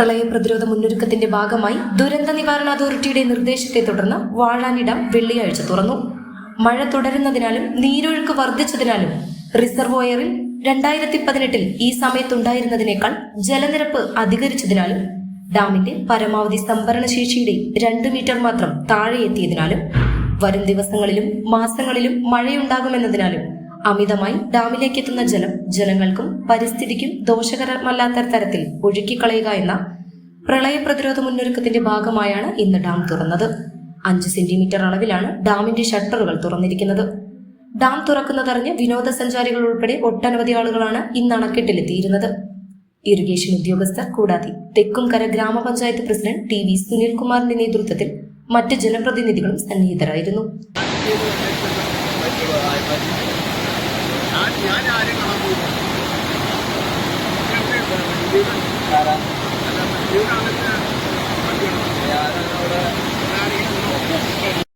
പ്രളയ പ്രതിരോധ മുന്നൊരുക്കത്തിന്റെ ഭാഗമായി ദുരന്ത നിവാരണ അതോറിറ്റിയുടെ നിർദ്ദേശത്തെ തുടർന്ന് വാഴാനി ഡാം വെള്ളിയാഴ്ച തുറന്നു. മഴ തുടരുന്നതിനാലും നീരൊഴുക്ക് വർദ്ധിച്ചതിനാലും റിസർവോയറിൽ രണ്ടായിരത്തി പതിനെട്ടിൽ ഈ സമയത്തുണ്ടായിരുന്നതിനേക്കാൾ ജലനിരപ്പ് അധികരിച്ചതിനാലും ഡാമിന്റെ പരമാവധി സംഭരണ ശേഷിയുടെ രണ്ട് മീറ്റർ മാത്രം താഴെ എത്തിയതിനാലും വരും ദിവസങ്ങളിലും മാസങ്ങളിലും മഴയുണ്ടാകുമെന്നതിനാലും അമിതമായി ഡാമിലേക്ക് എത്തുന്ന ജലം ജനങ്ങൾക്കും പരിസ്ഥിതിക്കും ദോഷകരമല്ലാത്ത തരത്തിൽ ഒഴുക്കിക്കളയുക എന്ന പ്രളയ പ്രതിരോധ മുന്നൊരുക്കത്തിന്റെ ഭാഗമായാണ് ഇന്ന് ഡാം തുറന്നത്. അഞ്ച് സെന്റിമീറ്റർ അളവിലാണ് ഡാമിന്റെ ഷട്ടറുകൾ തുറന്നിരിക്കുന്നത്. ഡാം തുറക്കുന്നതറിഞ്ഞ് വിനോദസഞ്ചാരികൾ ഉൾപ്പെടെ ഒട്ടനവധി ആളുകളാണ് ഇന്ന് അണക്കെട്ടിലെത്തിയിരുന്നത്. ഇറിഗേഷൻ ഉദ്യോഗസ്ഥർ കൂടാതെ തെക്കുംകര ഗ്രാമപഞ്ചായത്ത് പ്രസിഡന്റ് ടി വി സുനിൽകുമാറിന്റെ നേതൃത്വത്തിൽ മറ്റ് ജനപ്രതിനിധികളും സന്നിഹിതരായിരുന്നു. Para. Alam mo, yun ang